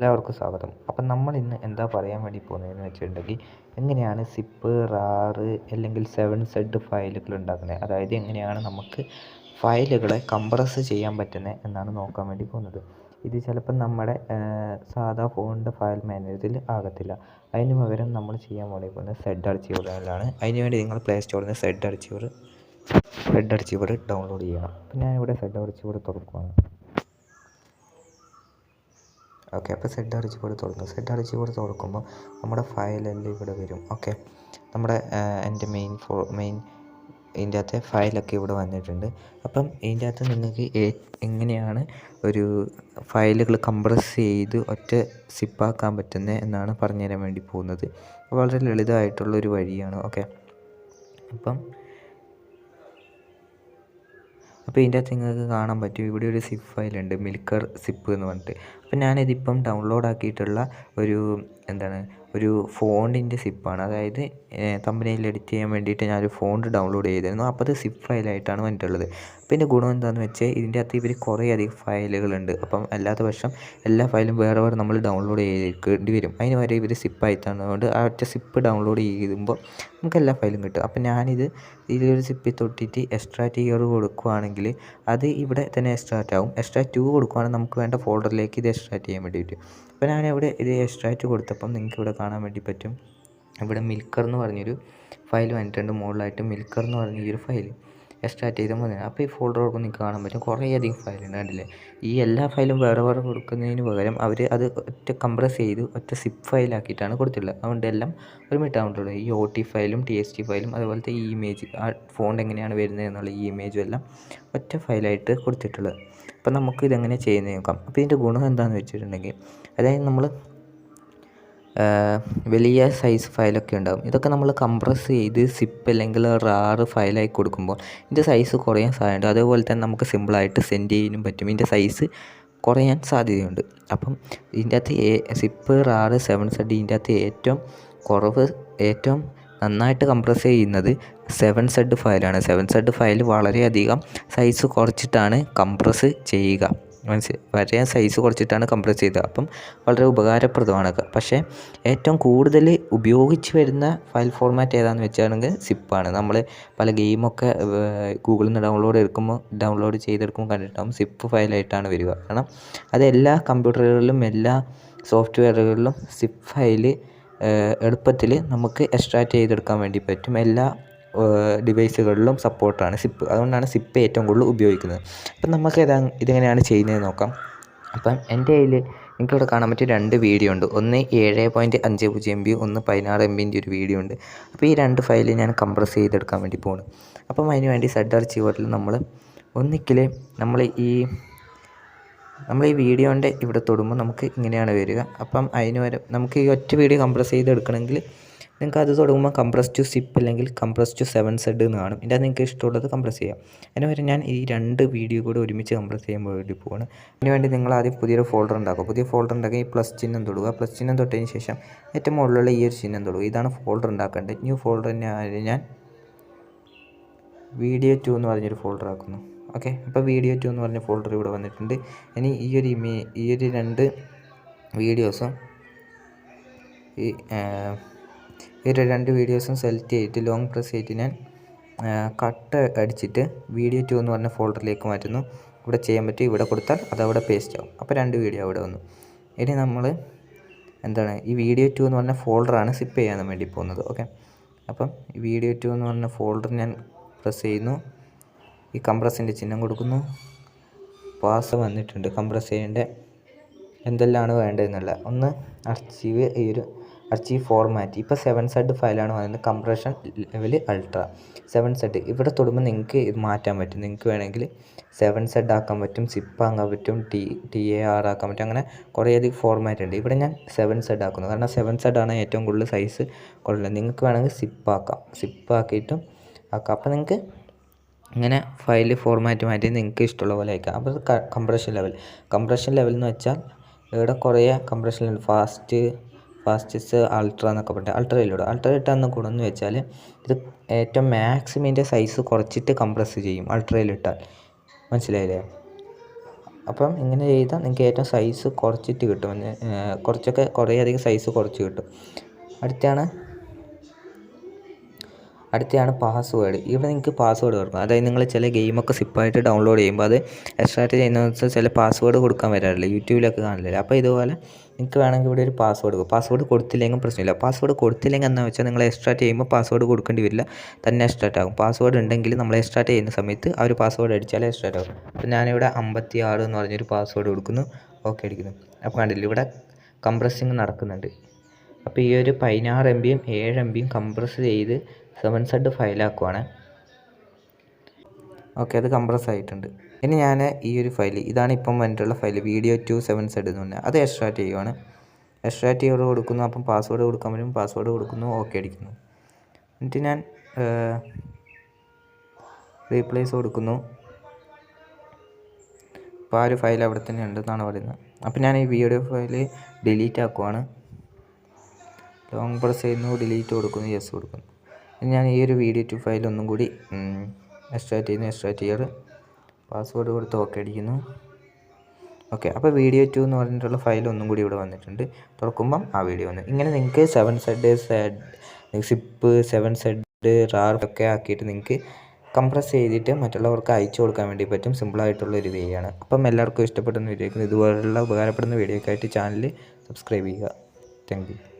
എല്ലാവർക്കും സ്വാഗതം. അപ്പം നമ്മൾ ഇന്ന് എന്താ പറയാൻ വേണ്ടി പോകുന്നതെന്ന് വെച്ചിട്ടുണ്ടെങ്കിൽ എങ്ങനെയാണ് സിപ്പ് റാറ് അല്ലെങ്കിൽ സെവൻ സെഡ് ഫയലുകൾ ഉണ്ടാക്കുന്നത്? അതായത് എങ്ങനെയാണ് നമുക്ക് ഫയലുകളെ കംപ്രസ് ചെയ്യാൻ പറ്റുന്നത് എന്നാണ് നോക്കാൻ വേണ്ടി പോകുന്നത്. ഇത് ചിലപ്പം നമ്മുടെ സാധാ ഫോണിന്റെ ഫയൽ മാനേജറിൽ ആകത്തില്ല. അതിന് പകരം നമ്മൾ ചെയ്യാൻ വേണ്ടി പോകുന്നത് സെഡ് അർച്ചീവറിലാണ് അതിന് വേണ്ടി നിങ്ങൾ പ്ലേ സ്റ്റോറിൽ നിന്ന് Z archiver Z archiver download ചെയ്യണം. അപ്പം ഞാനിവിടെ സെഡ് അർച്ചീവർ തുറക്കുവാണ്. ഓക്കെ അപ്പോൾ സെഡ് അടിച്ച് കൂടെ തുറക്കും സെഡ് അടിച്ച് കൂടെ തുറക്കുമ്പോൾ നമ്മുടെ ഫയലെല്ലാം ഇവിടെ വരും. ഓക്കെ നമ്മുടെ എന്റെ മെയിൻ ഫോ മെയിൻ ഇതിന്റെ അകത്തെ ഫയലൊക്കെ ഇവിടെ വന്നിട്ടുണ്ട്. അപ്പം ഇതിന്റെ അകത്ത് നിങ്ങൾക്ക് എങ്ങനെയാണ് ഒരു ഫയലുകൾ കംപ്രസ് ചെയ്ത് ഒറ്റ സിപ്പാക്കാൻ പറ്റുന്നത് എന്നാണ് പറഞ്ഞു തരാൻ വേണ്ടി പോകുന്നത്. വളരെ ലളിതമായിട്ടുള്ള ഒരു വഴിയാണ്. ഓക്കെ അപ്പം അപ്പോൾ ഇതിന്റെ അകത്ത് നിങ്ങൾക്ക് കാണാൻ പറ്റും ഇവിടെ ഒരു സിപ്പ് ഫയലുണ്ട് മിൽക്കർ സിപ്പ് എന്ന് പറഞ്ഞിട്ട്. അപ്പോൾ ഞാനിതിപ്പം ഡൗൺലോഡ് ആക്കിയിട്ടുള്ള ഒരു എന്താണ് ഒരു ഫോണിന്റെ സിപ്പാണ്. അതായത് തമ്പനയിൽ എഡിറ്റ് ചെയ്യാൻ വേണ്ടിയിട്ട് ഞാനൊരു ഫോണ്ട് ഡൗൺലോഡ് ചെയ്തിരുന്നു. അപ്പോൾ അത് സിപ്പ് ഫയലായിട്ടാണ് വന്നിട്ടുള്ളത്. അപ്പോൾ ഇതിന്റെ ഗുണം എന്താണെന്ന് വെച്ചാൽ ഇതിന്റെ അകത്ത് ഇവർ കുറേ അധികം ഫയലുകളുണ്ട്. അപ്പം അല്ലാത്ത പക്ഷം എല്ലാ ഫയലും വേറെ വേറെ നമ്മൾ ഡൗൺലോഡ് ചെയ്തേക്കേണ്ടി വരും. അതിന് വരെ ഇവർ സിപ്പ് ആയിത്തന്നതുകൊണ്ട് ആ ഒറ്റ സിപ്പ് ഡൗൺലോഡ് ചെയ്യുമ്പോൾ നമുക്ക് എല്ലാ ഫയലും കിട്ടും. അപ്പം ഞാനിത് ഇതിലൊരു സിപ്പിൽ തൊട്ടിട്ട് എക്സ്ട്രാ ഇയർ കൊടുക്കുകയാണെങ്കിൽ അത് ഇവിടെ തന്നെ എക്സ്ട്രാക്റ്റ് ആവും. എക്സ്ട്രാക്റ്റ് ടു കൊടുക്കുകയാണെങ്കിൽ നമുക്ക് വേണ്ട ഫോൾഡറിലേക്ക് ഇത് എക്സ്ട്രാക്റ്റ് ചെയ്യാൻ വേണ്ടിയിട്ട്. അപ്പോൾ ഇവിടെ ഇത് എക്സ്ട്രാക്റ്റ് കൊടുത്തപ്പം നിങ്ങൾക്ക് ഇവിടെ കാണാൻ വേണ്ടി പറ്റും. ഇവിടെ മിൽക്കർ എന്ന് പറഞ്ഞൊരു ഫയൽ വന്നിട്ടുണ്ട്. മുകളിലായിട്ട് മിൽക്കർ എന്ന് പറഞ്ഞ ഈ ഒരു ഫയൽ എക്സ്ട്രാക്റ്റ് ചെയ്ത് മതി അപ്പോൾ ഈ ഫോൾഡർ കൊടുക്കുമ്പോൾ നിങ്ങൾക്ക് കാണാൻ പറ്റും. കുറേ അധികം ഫയലുണ്ട് കണ്ടില്ലേ? ഈ എല്ലാ ഫയലും വേറെ വേറെ കൊടുക്കുന്നതിന് പകരം അവർ അത് ഒറ്റ കംപ്രസ് ചെയ്ത് ഒറ്റ സിപ്പ് ഫയലാക്കിയിട്ടാണ് കൊടുത്തിട്ടുള്ളത്. അതുകൊണ്ട് എല്ലാം ഒരുമിട്ടാവുന്നുള്ളൂ ഈ ഒ ടി ഫയലും ടി എസ് ടി ഫയലും അതുപോലത്തെ ഈ ഇമേജ് ആ ഫോണ്ട് എങ്ങനെയാണ് വരുന്നത് എന്നുള്ള ഈ ഇമേജും എല്ലാം ഒറ്റ ഫയലായിട്ട് കൊടുത്തിട്ടുള്ളത്. അപ്പോൾ നമുക്ക് ഇതെങ്ങനെ ചെയ്യുന്നത് നോക്കാം. അപ്പോൾ ഇതിന്റെ ഗുണം എന്താണെന്ന് വെച്ചിട്ടുണ്ടെങ്കിൽ അതായത് നമ്മൾ വലിയ സൈസ് ഫയലൊക്കെ ഉണ്ടാകും ഇതൊക്കെ നമ്മൾ കംപ്രസ് ചെയ്ത് സിപ്പ് അല്ലെങ്കിൽ റാറ് ഫയലായി കൊടുക്കുമ്പോൾ ഇതിന്റെ സൈസ് കുറയാൻ സാധ്യതയുണ്ട്. അതേപോലെ തന്നെ നമുക്ക് സിമ്പിളായിട്ട് സെൻഡ് ചെയ്യാനും പറ്റും. ഇതിന്റെ സൈസ് കുറയാൻ സാധ്യതയുണ്ട്. അപ്പം ഇതിന്റെ അകത്ത് സിപ്പ് റാറ് സെവൻ സെഡ് ഇതിന്റെ അകത്ത് ഏറ്റവും കുറവ് ഏറ്റവും നന്നായിട്ട് കംപ്രസ് ചെയ്യുന്നത് സെവൻ സെഡ് ഫയലാണ്. സെവൻ സെഡ് ഫയൽ വളരെയധികം സൈസ് കുറച്ചിട്ടാണ് കംപ്രസ് ചെയ്യുക. മനസ്സിലായി വളരെ സൈസ് കുറച്ചിട്ടാണ് കംപ്രസ് ചെയ്തത്. അപ്പം വളരെ ഉപകാരപ്രദമാണ് പക്ഷേ ഏറ്റവും കൂടുതൽ ഉപയോഗിച്ച് വരുന്ന ഫയൽ ഫോർമാറ്റ് ഏതാണെന്ന് വെച്ചാണെങ്കിൽ സിപ്പാണ് നമ്മൾ പല ഗെയിമൊക്കെ ഗൂഗിളിൽ നിന്ന് ഡൗൺലോഡ് എടുക്കുമ്പോൾ ഡൗൺലോഡ് ചെയ്തെടുക്കുമ്പോൾ കണ്ടിട്ടുണ്ടാകും സിപ്പ് ഫയലായിട്ടാണ് വരിക. കാരണം അത് എല്ലാ കമ്പ്യൂട്ടറുകളിലും എല്ലാ സോഫ്റ്റ്വെയറുകളിലും സിപ്പ് ഫയൽ എളുപ്പത്തിൽ നമുക്ക് എക്സ്ട്രാക്റ്റ് ചെയ്തെടുക്കാൻ വേണ്ടി പറ്റും. എല്ലാ ഡിവൈസുകളിലും സപ്പോർട്ടാണ് സിപ്പ് അതുകൊണ്ടാണ് സിപ്പ് ഏറ്റവും കൂടുതൽ ഉപയോഗിക്കുന്നത്. അപ്പം നമുക്ക് ഇതാ ഇതെങ്ങനെയാണ് ചെയ്യുന്നത് നോക്കാം. അപ്പം എന്റെ കയ്യിൽ എനിക്കിവിടെ കാണാൻ പറ്റിയ രണ്ട് വീഡിയോ ഉണ്ട്. ഒന്ന് ഏഴ് പോയിന്റ് അഞ്ച് പൂജ്യം എം ബി ഒന്ന് പതിനാറ് എം ബിന്റെ ഒരു വീഡിയോ ഉണ്ട്. അപ്പോൾ ഈ രണ്ട് ഫയൽ ഞാൻ കംപ്രസ് ചെയ്തെടുക്കാൻ വേണ്ടി പോകുന്നു അപ്പം അതിന് വേണ്ടി സെഡ് ആർ അർച്ചീവറിൽ നമ്മൾ ഒന്നിക്കിൽ നമ്മൾ ഈ നമ്മൾ ഈ വീഡിയോന്റെ ഇവിടെ തൊടുമ്പോൾ നമുക്ക് ഇങ്ങനെയാണ് വരിക. അപ്പം അതിന് വരെ നമുക്ക് ഈ ഒറ്റ വീഡിയോ കംപ്രസ് ചെയ്തെടുക്കണമെങ്കിൽ നിങ്ങൾക്ക് അത് തുടങ്ങുമ്പോൾ കംപ്രസ് ടു സിപ്പ് അല്ലെങ്കിൽ കംപ്രസ് ടു സെവൻ സെഡ് എന്ന് കാണും. ഇതിന്റെ നിങ്ങൾക്ക് ഇഷ്ടമുള്ളത് കംപ്രസ് ചെയ്യാം. അതിന് വരെ ഞാൻ ഈ രണ്ട് വീഡിയോ കൂടെ ഒരുമിച്ച് കംപ്രസ് ചെയ്യാൻ വേണ്ടി പോവാണ്. അതിനുവേണ്ടി നിങ്ങൾ ആദ്യം പുതിയൊരു ഫോൾഡർ ഉണ്ടാക്കുക. പുതിയ ഫോൾഡർ ഉണ്ടാക്കി ഈ പ്ലസ് ചിഹ്നം തൊടുക. പ്ലസ് ചിഹ്നം തൊട്ടതിന് ശേഷം ഏറ്റവും മുകളിലുള്ള ഈ ഒരു ചിഹ്നം തൊടുക. ഇതാണ് ഫോൾഡർ ഉണ്ടാക്കേണ്ടത്. ന്യൂ ഫോൾഡർ ഞാൻ വീഡിയോ ടു എന്ന് പറഞ്ഞൊരു ഫോൾഡർ ആക്കുന്നു. ഓക്കെ അപ്പോൾ വീഡിയോ ടു എന്ന് പറഞ്ഞ ഫോൾഡർ ഇവിടെ വന്നിട്ടുണ്ട്. ഇനി ഈ ഒരു ഇമേ ഈ ഒരു രണ്ട് വീഡിയോസും ഈ ഈ രണ്ട് വീഡിയോസും സെലക്ട് ചെയ്തിട്ട് ലോങ് പ്രസ് ചെയ്തിട്ട് ഞാൻ കട്ട് അടിച്ചിട്ട് വീഡിയോ ടു എന്ന് പറഞ്ഞ ഫോൾഡറിലേക്ക് മാറ്റുന്നു. ഇവിടെ ചെയ്യാൻ പറ്റും ഇവിടെ കൊടുത്താൽ അതവിടെ പേസ്റ്റ് ആവും. അപ്പോൾ രണ്ട് വീഡിയോ അവിടെ വന്നു. ഇനി നമ്മൾ എന്താണ് ഈ വീഡിയോ ടു എന്ന് പറഞ്ഞ ഫോൾഡറാണ് സിപ്പ് ചെയ്യാൻ വേണ്ടി പോകുന്നത്. ഓക്കെ അപ്പം ഈ വീഡിയോ ടു എന്ന് പറഞ്ഞ ഫോൾഡർ ഞാൻ പ്രസ് ചെയ്യുന്നു. ഈ കംപ്രസിന്റെ ചിഹ്നം കൊടുക്കുന്നു. പാസ് വന്നിട്ടുണ്ട്. കംപ്രസ് ചെയ്യേണ്ട എന്തെല്ലാമാണ് വേണ്ടതെന്നുള്ള ഒന്ന് അർച്ചീവ് ഈ ഒരു അർച്ചീവ് ഫോർമാറ്റ് ഇപ്പോൾ സെവൻ സെഡ് ഫയലാണ് പറയുന്നത് compression level ultra seven Z ഇവിടെ തൊടുമ്പോൾ നിങ്ങൾക്ക് ഇത് മാറ്റാൻ പറ്റും. നിങ്ങൾക്ക് വേണമെങ്കിൽ സെവൻ സെഡ് ആക്കാൻ പറ്റും സിപ്പ് ആക്കാൻ പറ്റും ടി ടി എ ആർ ആക്കാൻ പറ്റും. അങ്ങനെ കുറേയധികം ഫോർമാറ്റ് ഉണ്ട്. ഇവിടെ ഞാൻ സെവൻ സെഡ് ആക്കുന്നു. കാരണം സെവൻ സെഡ് ആണ് ഏറ്റവും കൂടുതൽ സൈസ് കൂടുതൽ നിങ്ങൾക്ക് വേണമെങ്കിൽ സിപ്പ് ആക്കാം. സിപ്പ് ആക്കിയിട്ടും ആക്കാം. അപ്പോൾ നിങ്ങൾക്ക് ഇങ്ങനെ ഫയൽ ഫോർമാറ്റ് മാറ്റി നിങ്ങൾക്ക് ഇഷ്ടമുള്ള പോലെ അയക്കാം. അപ്പോൾ കംപ്രഷൻ ലെവൽ കംപ്രഷൻ ലെവൽ എന്ന് വെച്ചാൽ ഇവിടെ കുറേ compression level fast fastest ultra എന്നൊക്കെ പറഞ്ഞിട്ട് അൾട്ര ഇല്ലോ അൾട്ര ഇട്ടാന്ന് ഗുണമെന്ന് വെച്ചാൽ ഇത് ഏറ്റവും മാക്സിമിന്റെ സൈസ് കുറച്ചിട്ട് കംപ്രസ് ചെയ്യും അൾട്രയിലിട്ടാൽ മനസ്സിലായില്ലേ? അപ്പം ഇങ്ങനെ ചെയ്താൽ നിങ്ങൾക്ക് ഏറ്റവും സൈസ് കുറച്ചിട്ട് കിട്ടും. കുറച്ചൊക്കെ കുറേ അധികം സൈസ് കുറച്ച് കിട്ടും. അടുത്താണ് അടുത്തതാണ് പാസ്വേഡ് ഇവിടെ നിങ്ങൾക്ക് പാസ്വേഡ് കൊടുക്കണം അതായത് നിങ്ങൾ ചില ഗെയിമൊക്കെ സിപ്പായിട്ട് ഡൗൺലോഡ് ചെയ്യുമ്പോൾ അത് എക്സ്ട്രാക്ട് ചെയ്യുന്ന ചില പാസ്വേഡ് കൊടുക്കാൻ വരാറില്ല. യൂട്യൂബിലൊക്കെ കാണില്ല? അപ്പോൾ ഇതുപോലെ നിങ്ങൾക്ക് വേണമെങ്കിൽ ഇവിടെ ഒരു പാസ്വേഡ് കൊടുക്കും. പാസ്വേഡ് കൊടുത്തില്ലെങ്കിൽ പ്രശ്നമില്ല. പാസ്വേഡ് കൊടുത്തില്ലെങ്കിൽ എന്താ വെച്ചാൽ നിങ്ങൾ എക്സ്ട്രാക്ട് ചെയ്യുമ്പോൾ പാസ്വേഡ് കൊടുക്കേണ്ടി വരില്ല. തന്നെ എക്സ്ട്രാക്ട് ആകും. പാസ്വേഡ് ഉണ്ടെങ്കിൽ നമ്മൾ എക്സ്ട്രാക്ട് ചെയ്യുന്ന സമയത്ത് ആ ഒരു പാസ്വേഡ് അടിച്ചാൽ എക്സ്ട്രാക്ട് ആകും. അപ്പോൾ ഞാനിവിടെ അമ്പത്തി ആറ് എന്ന് പറഞ്ഞൊരു പാസ്വേഡ് കൊടുക്കുന്നു. ഓക്കെ അടിക്കുന്നു. അപ്പോൾ കണ്ടില്ല? ഇവിടെ കംപ്രസിങ് നടക്കുന്നുണ്ട്. അപ്പോൾ ഈ ഒരു പതിനാറ് എം ബിയും ഏഴ് എം ബിയും കംപ്രസ് ചെയ്ത് സെവൻ സെഡ് ഫയലാക്കുവാണ് ഓക്കെ അത് കംപ്രസ് ആയിട്ടുണ്ട്. ഇനി ഞാൻ ഈ ഒരു ഫയൽ ഇതാണ് ഇപ്പം വന്നിട്ടുള്ള file video two seven Z എന്ന് പറഞ്ഞാൽ അത് എക്സ്ട്രാക്ട് ചെയ്യുവാണ്. എക്സ്ട്രാക്ട് ചെയ്ത് കൊടുക്കുന്നു അപ്പം പാസ്വേഡ് കൊടുക്കാൻ പറ്റും. പാസ്വേഡ് കൊടുക്കുന്നു ഓക്കെ അടിക്കുന്നു. എന്നിട്ട് ഞാൻ റീപ്ലേസ് കൊടുക്കുന്നു. അപ്പോൾ ആ ഒരു ഫയൽ അവിടെ തന്നെ ഉണ്ടെന്നാണ് പറയുന്നത്. അപ്പോൾ ഞാൻ ഈ വീഡിയോ ഫയൽ ഡിലീറ്റ് ആക്കുവാണ്. ലോങ് പ്രസ് ചെയ്യുന്നു ഡിലീറ്റ് കൊടുക്കുന്നു യെസ് കൊടുക്കുന്നു. ഞാൻ ഈ ഒരു വീഡിയോ ടു ഫയൽ ഒന്നും കൂടി എക്സ്ട്രാക്ട് ചെയ്യുന്നു എക്സ്ട്രാക്ട് ചെയ്യാറ് പാസ്വേഡ് കൊടുത്ത് ഓക്കെ അടിക്കുന്നു. ഓക്കെ അപ്പോൾ വീഡിയോ ടു എന്ന് പറഞ്ഞിട്ടുള്ള ഫയൽ ഒന്നും കൂടി ഇവിടെ വന്നിട്ടുണ്ട്. തുറക്കുമ്പം ആ വീഡിയോ വന്നു. ഇങ്ങനെ നിങ്ങൾക്ക് seven Z Z zip seven Z RAR ഒക്കെ ആക്കിയിട്ട് നിങ്ങൾക്ക് കംപ്രസ് ചെയ്തിട്ട് മറ്റുള്ളവർക്ക് അയച്ചു കൊടുക്കാൻ വേണ്ടി പറ്റും. സിമ്പിളായിട്ടുള്ള ഒരു വേ ആണ്. അപ്പം എല്ലാവർക്കും ഇഷ്ടപ്പെടുന്ന വീഡിയോ ഇതുപോലുള്ള ഉപകാരപ്പെടുന്ന വീഡിയോ ഒക്കെ ആയിട്ട് ചാനൽ സബ്സ്ക്രൈബ് ചെയ്യുക. Thank you